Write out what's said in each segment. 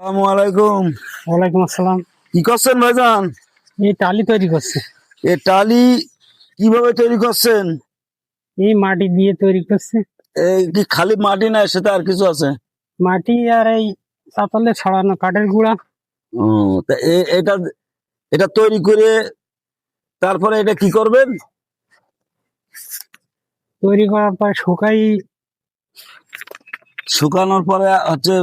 আসসালামু আলাইকুম। ওয়ালাইকুম আসসালাম। কি করছেন ভাইজান? এই টালি তৈরি করছে। এ টালি কীভাবে তৈরি করছেন? এই মাটি দিয়ে তৈরি করছে। এই কি খালি মাটি না সাথে আর কিছু আছে? মাটি আর এই চাতালে ছড়ানো কাঠের গুঁড়া। ও তা এটা এটা তৈরি করে তারপরে এটা কি করবেন? তৈরি করার পর শুকাই শুকানোর পরে হচ্ছে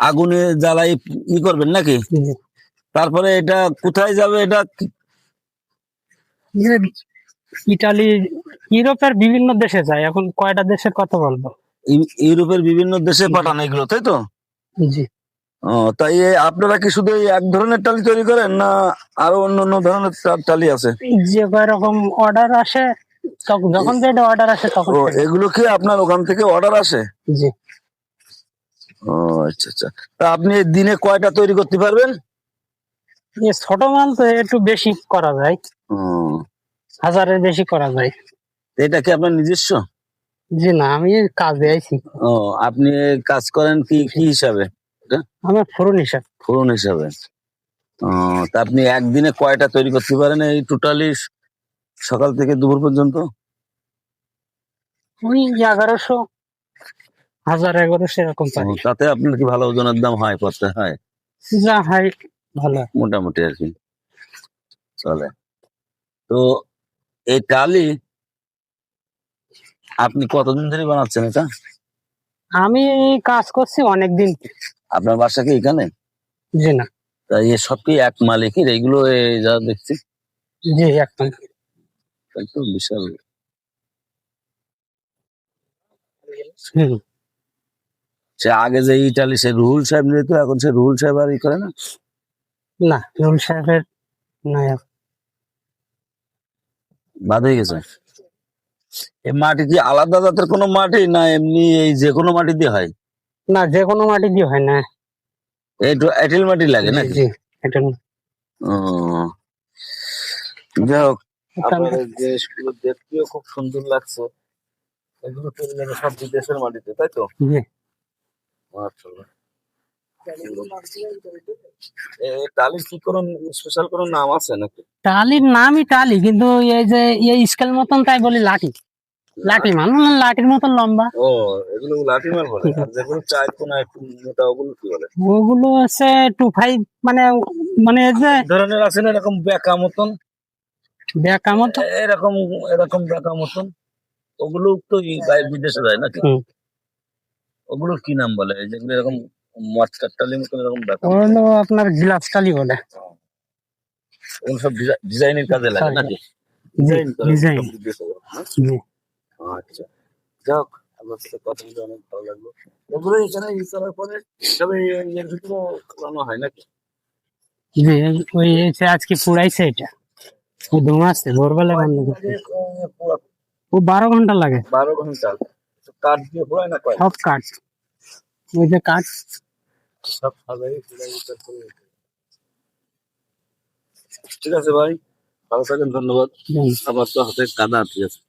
আগুনে জ্বালাই ই করবেন নাকি? তারপরে এটা কোথায় যাবে এটা? ইটালি ইউরোপের বিভিন্ন দেশে যায়। এখন কয়টা দেশের কথা বলব? ইউরোপের বিভিন্ন দেশে পাঠানো এগুলো তাই তো? জি। ও তাই আপনারা কি শুধু এক ধরনের টালি তৈরি করেন না আরও অন্য অন্য ধরনের টালি আছে? যে রকম অর্ডার আসে যখন যেটা অর্ডার আসে তখন এগুলো কি আপনার ওখান থেকে অর্ডার আসে? জি। ও আচ্ছা আচ্ছা। তা আপনি দিনে কয়টা তৈরি করতে পারবেন? ছোট মাল তো একটু বেশি করা যায়। হাজারের বেশি করা যায়। এটা কি আপনার নিজস্ব? জি না আমি কাজে আইছি। ও আপনি কাজ করেন কি কি হিসাবে? আমার ফোরন হিসাব। ফোরন হিসাবে। তা আপনি একদিনে কয়টা তৈরি করতে পারেন এই টোটালি সকাল থেকে দুপুর পর্যন্ত? ওই এগারোশো হাজার এগারোশো এরকম ও, তাতে আপনার কি ভালো ওজনের দাম হয় করতে হয়? যা হয় ভালো। মোটামুটি আর কি। চলে। তো এই টালি আপনি কতদিন ধরে বানাচ্ছেন এটা? আমি এই কাজ করছি অনেকদিন। আপনার বাসা কি এখানে? জি না। তাই এ সব কি এক মালিকের? এইগুলো যা দেখছি। জি একদম একটু বিশাল। হুম। সে আগে যে ইটালি সে রুহুল সাহেব নিত এখন সে রুহুল সাহেব আর ই করে না? না নুরুল সাহেবের না বাদ হয়ে গেছে। এই মাটি কি আলাদা জাতের কোনো মাটি না এমনি এই যে কোনো মাটি দিয়ে হয়? না যে কোনো মাটি দিয়ে হয় না। একটু এঁটেল মাটি লাগে নাকি? জি এটা না। ও যাই হোক। আপনার দেখতেও খুব সুন্দর লাগছে। এগুলো সব বিদেশের মাটিতে তাই তো? টালির কি কোনো স্পেশাল কোনো নাম আছে নাকি? টালির নামই টালি কিন্তু এই যে এই স্কেল মতন তাই বলি লাঠি। লাঠি। মানে লাঠির মতন লম্বা। ও এগুলো লাঠি মাল বলে? আর যেগুলো চাই কোনো একটু মোটা ওগুলো কি বলে? ওগুলো হচ্ছে টু ফাইভ মানে মানে এই যে ধরনের আছে না এরকম বেকা মতন? বেকা মতো এরকম এরকম বেকা মতন? ওগুলো তো বাইরে বিদেশে যায় নাকি? হুম। ওগুলোর কি নাম বলে? যেগুলো এরকম মচকার টালির মতন এরকম ওগুলো আপনার গ্লাস টালি বলে। ওগুলো সব ডিজাইনের কাজে লাগে নাকি? Design design. আচ্ছা। যাক আপনার সাথে কথা বলে অনেক ভালো লাগল। এগুলো এখানে ই করার পরে তবে এর ভিতরে করানো হয় নাকি? জি এই- ওই এই আজকে পুড়াইছে এটা। ও ভোরবেলা বন্ধ ও বারো ঘণ্টা লাগে। বারো ঘণ্টা। কাঠ দিয়ে হয় না কয় সব কাঠ। ওই যে কাঠ। সব সাজাই ঠিক আছে ভাই ভালো থাকেন ধন্যবাদ। আমার তো হাতে কাদা ঠিক আছে।